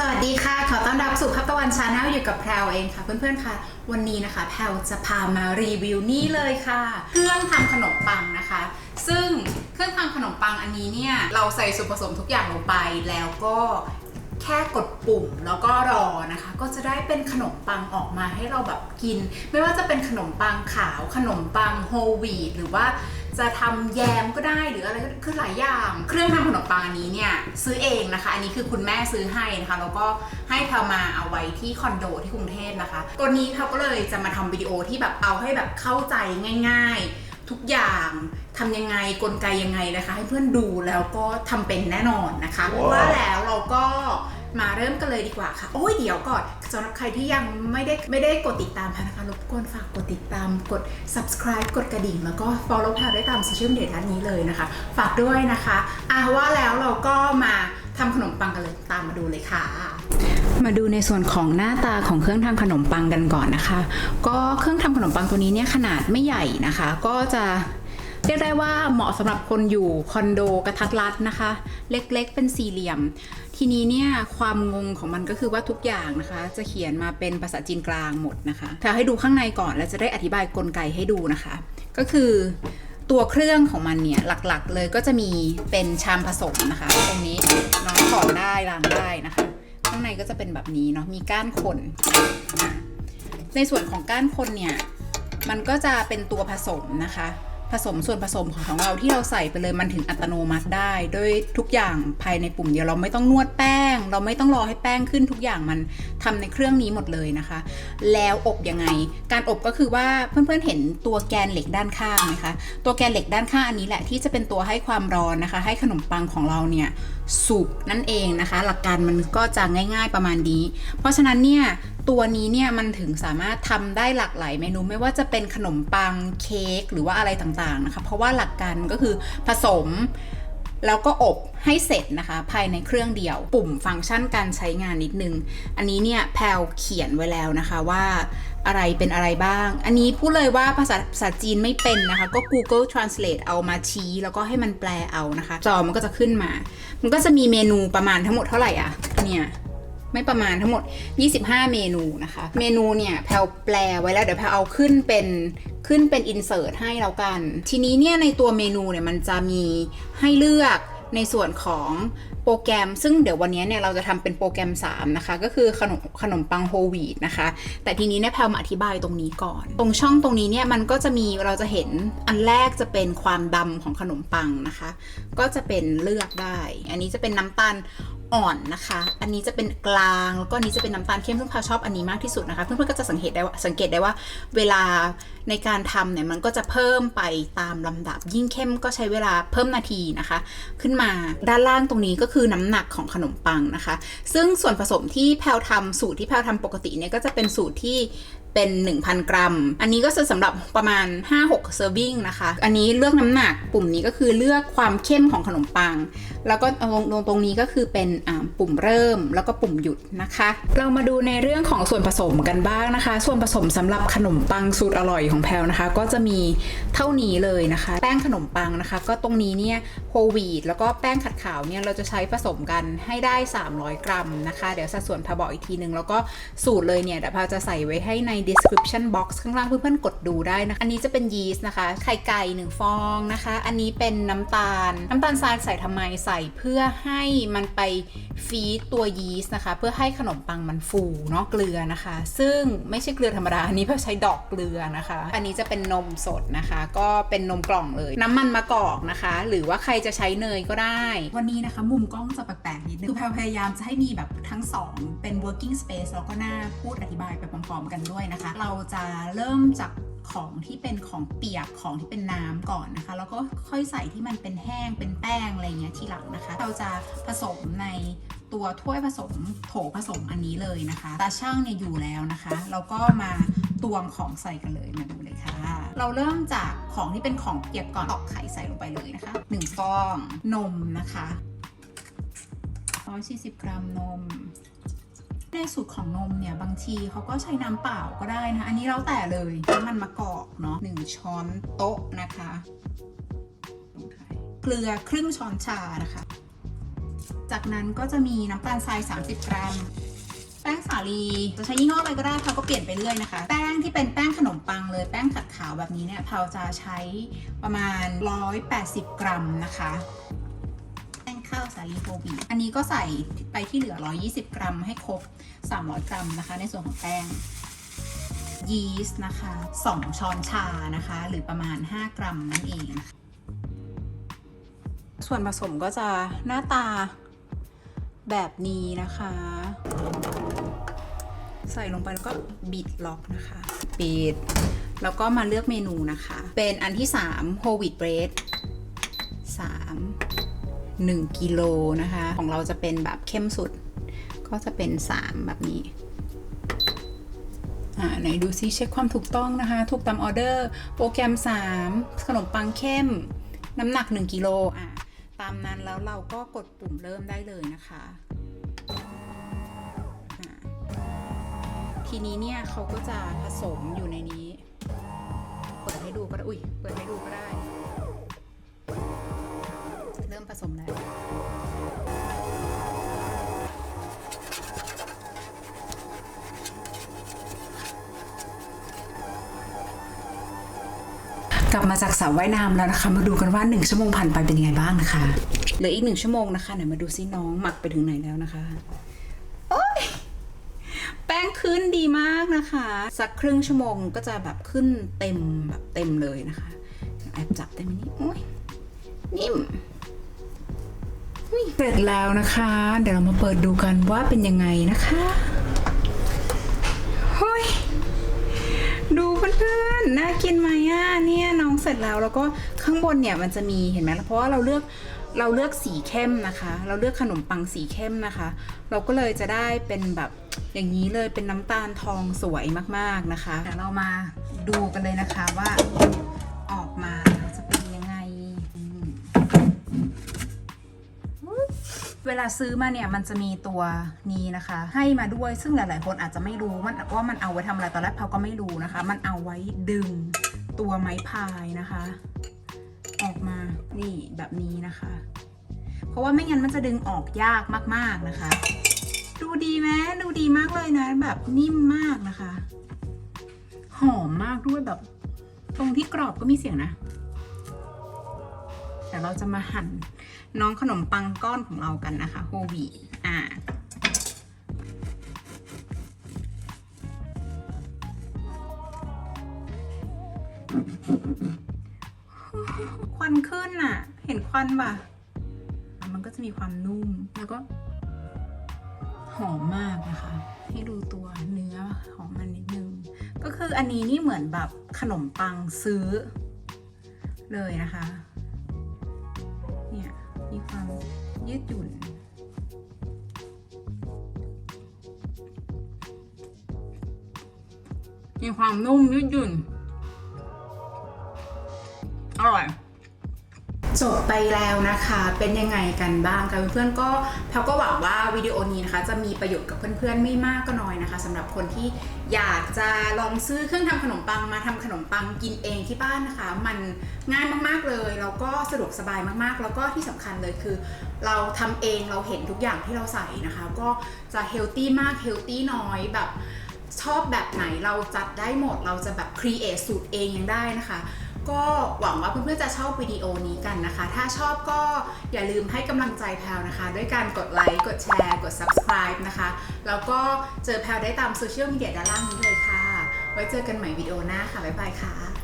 สวัสดีค่ะ ขอต้อนรับสู่พักตะวันชาแนลอยู่กับแพรวเองค่ะ เพื่อนๆค่ะ วันนี้นะคะ แพรวจะพามารีวิวนี่เลยค่ะ เครื่องทำขนมปังนะคะ ซึ่งเครื่องทำขนมปังอันนี้เนี่ย เราใส่ส่วนผสมทุกอย่างลงไปแล้วก็แค่กดปุ่มแล้วก็รอนะคะ ก็จะได้เป็นขนมปังออกมาให้เราแบบกิน ไม่ว่าจะเป็นขนมปังขาวขนมปังโฮลวีตหรือว่า จะทำแยมก็ได้หรืออะไรก็คือหลายอย่าง เครื่องทำขนมปังอันนี้เนี่ยซื้อเองนะคะ อันนี้คือคุณแม่ซื้อให้นะคะแล้วก็ให้แพลมาเอาไว้ที่คอนโดที่กรุงเทพนะคะ ตัวนี้แพลก็เลยจะมาทำวิดีโอที่แบบเอาให้แบบเข้าใจง่าย ๆ ทุกอย่างทำยังไงกลไกยังไงนะคะ ให้เพื่อนดูแล้วก็ทำเป็นแน่นอนนะคะว้าวว่าแล้วเราก็ มาเริ่มกันเลยดีกว่าค่ะ โอ้ยเดี๋ยวก่อนสำหรับใครที่ยังไม่ได้ไม่ได้กดติดตามพลนะคะรบกวนฝากกดติดตามกด subscribe กดกระดิ่งแล้วก็ follow พลได้ตามโซเชียลมีเดียด้านนี้เลยนะคะ ฝากด้วยนะคะอะว่าแล้วเราก็มาทำขนมปังกันเลยตามมาดูเลยค่ะมาดูในส่วนของหน้าตาของเครื่องทำขนมปังกันก่อนนะคะ ก็เครื่องทำขนมปังตัวนี้เนี่ยขนาดไม่ใหญ่นะคะ ก็จะ เรียกได้ว่าเหมาะสำหรับคนอยู่คอนโดกระทัดรัดนะคะ เล็กๆเป็นสี่เหลี่ยม ทีนี้เนี่ยความงงของมันก็คือว่าทุกอย่างนะคะ จะเขียนมาเป็นภาษาจีนกลางหมดนะคะถ้าให้ดูข้างในก่อนแล้วจะได้อธิบายกลไกให้ดูนะคะ ก็คือตัวเครื่องของมันเนี่ยหลักๆ เลยก็จะมีเป็นชามผสมนะคะ ตรงนี้น้องถอดได้ล้างได้นะคะ ข้างในก็จะเป็นแบบนี้เนาะมีก้านคน ในส่วนของก้านคนเนี่ยมันก็จะเป็นตัวผสมนะคะ ผสมส่วนผสมของเราที่เราใส่ไปเลยมันถึงอัตโนมัติได้โดยทุกอย่างภายในปุ่มเดียวเราไม่ต้องนวดแป้ง เราไม่ต้องรอให้แป้งขึ้นทุกอย่างมันทำในเครื่องนี้หมดเลยนะคะ แล้วอบยังไง การอบก็คือว่าเพื่อนๆเห็นตัวแกนเหล็กด้านข้างไหมคะตัวแกนเหล็กด้านข้างอันนี้แหละที่จะเป็นตัวให้ความร้อนนะคะ ให้ขนมปังของเราเนี่ยสุกนั่นเองนะคะ หลักการมันก็จะง่าย ๆประมาณนี้ เพราะฉะนั้นเนี่ย ตัวนี้เนี่ยมันถึงสามารถทำได้หลากหลายเมนูไม่ว่าจะเป็นขนมปังเค้กหรือว่าอะไรต่างๆนะคะ เพราะว่าหลักการก็คือผสมแล้วก็อบให้เสร็จนะคะ ภายในเครื่องเดียว ปุ่มฟังก์ชันการใช้งานนิดนึง อันนี้เนี่ยแพลวเขียนไว้แล้วนะคะว่าอะไรเป็นอะไรบ้าง อันนี้พูดเลยว่าภาษาภาษาจีนไม่เป็นนะคะ ก็ Google Translate เอามาชี้ แล้วก็ให้มันแปลเอานะคะ จอมันก็จะขึ้นมา มันก็จะมีเมนูประมาณทั้งหมดเท่าไหร่อะเนี่ย ไม่ประมาณทั้งหมด 25 เมนูนะคะ เมนูเนี่ยแพลวแปลไว้แล้วเดี๋ยวแพลวเอาขึ้นเป็นขึ้นเป็นอินเสิร์ตให้แล้วกัน ทีนี้เนี่ยในตัวเมนูเนี่ยมันจะมีให้เลือกในส่วนของโปรแกรม ซึ่งเดี๋ยววันนี้เนี่ยเราจะทำเป็นโปรแกรม 3 นะคะ ก็คือขนมขนมปังโฮลวีตนะคะ แต่ทีนี้เนี่ยแพลวมาอธิบายตรงนี้ก่อน ตรงช่องตรงนี้เนี่ยมันก็จะมีเราจะเห็นอันแรกจะเป็นความดำของขนมปังนะคะ ก็จะเป็นเลือกได้ อันนี้จะเป็นน้ำตาล อ่อนนะคะ อันนี้จะเป็นกลาง แล้วก็อันนี้จะเป็นน้ำตาลเข้มซึ่งพาชอบอันนี้มากที่สุดนะคะ เพื่อนๆก็จะสังเกตได้ว่าสังเกตได้ว่าเวลาในการทำเนี่ยมันก็จะเพิ่มไปตามลำดับ ยิ่งเข้มก็ใช้เวลาเพิ่มนาทีนะคะ ขึ้นมาด้านล่างตรงนี้ก็คือน้ำหนักของขนมปังนะคะ ซึ่งส่วนผสมที่แพลวทำสูตรที่แพลวทำปกติเนี่ยก็จะเป็นสูตรที่ เป็น 1,000 กรัม อันนี้ก็จะสำหรับประมาณ 5-6เซอร์วิงนะคะ อันนี้เลือกน้ำหนักปุ่มนี้ก็คือเลือกความเข้มของขนมปัง แล้วก็ตรงตรงนี้ก็คือเป็นปุ่มเริ่มแล้วก็ปุ่มหยุดนะคะ เรามาดูในเรื่องของส่วนผสมกันบ้างนะคะ ส่วนผสมสำหรับขนมปังสูตรอร่อยของแพลนะคะ ก็จะมีเท่านี้เลยนะคะ แป้งขนมปังนะคะ ก็ตรงนี้เนี่ยโฮลวีตแล้วก็แป้งขัดขาวเนี่ยเราจะใช้ผสมกันให้ได้ 300 กรัมนะคะ เดี๋ยวสัดส่วนพาบอกอีกทีนึง แล้วก็สูตรเลยเนี่ยเดี๋ยวพาจะใส่ไว้ให้ใน description box ข้างล่างเพื่อนๆกดดูได้นะคะ อันนี้จะเป็นยีสต์นะคะ ไข่ไก่หนึ่งฟองนะคะ อันนี้เป็นน้ำตาล น้ำตาลทรายใส่ทำไมใส่เพื่อให้มันไปฟีดตัวยีสต์นะคะ เพื่อให้ขนมปังมันฟูเนาะเกลือนะคะ ซึ่งไม่ใช่เกลือธรรมดา อันนี้เพื่อใช้ดอกเกลือนะคะ อันนี้จะเป็นนมสดนะคะ ก็เป็นนมกล่องเลย น้ำมันมะกอกนะคะ หรือว่าใครจะใช้เนยก็ได้ วันนี้นะคะ มุมกล้องจะแปลกๆนิดนึงคือพยายามจะให้มีแบบทั้งสองเป็น working space แล้วก็หน้าพูดอธิบายไปพร้อมๆกันด้วยนะคะ เราจะเริ่มจากของที่เป็นของเปียกของที่เป็นน้ำก่อนนะคะ แล้วก็ค่อยใส่ที่มันเป็นแห้งเป็นแป้งอะไรเงี้ยทีหลังนะคะ เราจะผสมในตัวถ้วยผสมโถผสมอันนี้เลยนะคะตาช่างเนี่ยอยู่แล้วนะคะเราก็มาตวงของใส่กันเลยมาดูเลยค่ะ เราเริ่มจากของที่เป็นของเปียกก่อนตอกไข่ใส่ลงไปเลยนะคะหนึ่งฟองนมนะคะ140 กรัมนม ในสูตรของนมเนี่ยบางทีเขาก็ใช้น้ำเปล่าก็ได้นะ อันนี้แล้วแต่เลยน้ำมันมะกอกเนาะหนึ่งช้อนโต๊ะนะคะเกลือครึ่งช้อนชานะคะ จากนั้นก็จะมีน้ำตาลทราย 30 กรัม แป้งสาลีจะใช้ยี่ห้ออะไรก็ได้เขาก็เปลี่ยนไปเรื่อยนะคะ แป้งที่เป็นแป้งขนมปังเลยแป้งขัดขาวแบบนี้เนี่ยเราจะใช้ประมาณ 180 กรัมนะคะ ข้าวสาลีโฮลวีตอันนี้ก็ใส่ไปที่เหลือ 120 กรัมให้ครบ 300 กรัมนะคะ ในส่วนของแป้งยีสต์นะคะ 2 ช้อนชานะคะ หรือประมาณ 5 กรัมนั่นเองส่วนผสมก็จะหน้าตาแบบนี้นะคะ ใส่ลงไปแล้วก็บิดล็อกนะคะปิดแล้วก็มาเลือกเมนูนะคะ เป็นอันที่3 whole wheat bread 3 1กิโลนะคะ ของเราจะเป็นแบบเข้มสุด ก็จะเป็น 3 แบบนี้อ่าไหนดูซิเช็คความถูกต้องนะคะ ถูกตามออเดอร์ โปรแกรม 3 ขนมปังเข้ม น้ำหนัก 1กิโลอะตามนั้นแล้วเราก็กดปุ่มเริ่มได้เลยนะคะะทีนี้เนี่ยเขาก็จะผสมอยู่ในนี้ เปิดให้ดูก็ได้ อุ้ย เปิดให้ดูก็ได้ สมแล้วกลับมาจากสระว่ายน้ำแล้วนะคะ มาดูกันว่า 1 ชั่วโมงผ่านไปเป็นยังไงบ้างนะคะเหลืออีกหนึ่งชั่วโมงนะคะไหนมาดูซิน้องหมักไปถึงไหนแล้วนะคะโอ้ยแป้งขึ้นดีมากนะคะ สักครึ่งชั่วโมงก็จะแบบขึ้นเต็มแบบเต็มเลยนะคะแอบจับได้ไหมนี่โอ้ยนิ่ม เสร็จแล้วนะคะ เดี๋ยวเรามาเปิดดูกันว่าเป็นยังไงนะคะเฮ้ยดูเพื่อนๆ น่ากินไหมอะเนี่ยน้องเสร็จแล้วแล้วก็ข้างบนเนี่ยมันจะมีเห็นไหมเพราะว่าเราเลือกเราเลือกสีเข้มนะคะ เราเลือกขนมปังสีเข้มนะคะ เราก็เลยจะได้เป็นแบบอย่างนี้เลยเป็นน้ำตาลทองสวยมากๆนะคะเดี๋ยวเรามาดูกันเลยนะคะว่า เวลาซื้อมาเนี่ยมันจะมีตัวนี้นะคะ ให้มาด้วยซึ่งหลาย ๆ คนอาจจะไม่รู้มันว่ามันเอาไว้ทำอะไรตอนแรกเขาก็ไม่รู้นะคะ มันเอาไว้ดึงตัวไม้พายนะคะ ออกมานี่แบบนี้นะคะ เพราะว่าไม่งั้นมันจะดึงออกยากมาก ๆ นะคะ ดูดีไหมดูดีมากเลยนะ แบบนิ่มมากนะคะ หอมมากด้วยแบบ ตรงที่กรอบก็มีเสียงนะแต่เราจะมาหั่น น้องขนมปังก้อนของเรากันนะคะโฮวีอ่าควันขึ้นอะ เห็นควันป่ะ มันก็จะมีความนุ่มแล้วก็หอมมากนะคะ ให้ดูตัวเนื้อของมันนิดนึง ก็คืออันนี้นี่เหมือนแบบขนมปังซื้อเลยนะคะ ความยืดหยุ่น มีความนุ่มยืดหยุ่น อร่อย จบไปแล้วนะคะ เป็นยังไงกันบ้างคะเพื่อนๆก็แพลก็หวังว่าวิดีโอนี้นะคะ จะมีประโยชน์กับเพื่อนๆไม่มากก็น้อยนะคะสำหรับคนที่อยากจะลองซื้อเครื่องทำขนมปังมาทำขนมปังกินเองที่บ้านนะคะ มันง่ายมากๆเลยแล้วก็สะดวกสบายมากๆ แล้วก็ที่สำคัญเลยคือ เราทำเองเราเห็นทุกอย่างที่เราใส่นะคะ ก็จะเฮลตี้มากเฮลตี้น้อยแบบชอบแบบไหนเราจัดได้หมดเราจะแบบครีเอทสูตรเองยังได้นะคะ ก็หวังว่าเพื่อนๆจะชอบวิดีโอนี้กันนะคะ ถ้าชอบก็อย่าลืมให้กำลังใจแพลวนะคะ ด้วยการกดไลค์ กดแชร์ กด subscribe นะคะ แล้วก็เจอแพลได้ตามโซเชียลมีเดียด้านล่างนี้เลยค่ะ ไว้เจอกันใหม่วิดีโอหน้าค่ะ บ๊ายบายค่ะ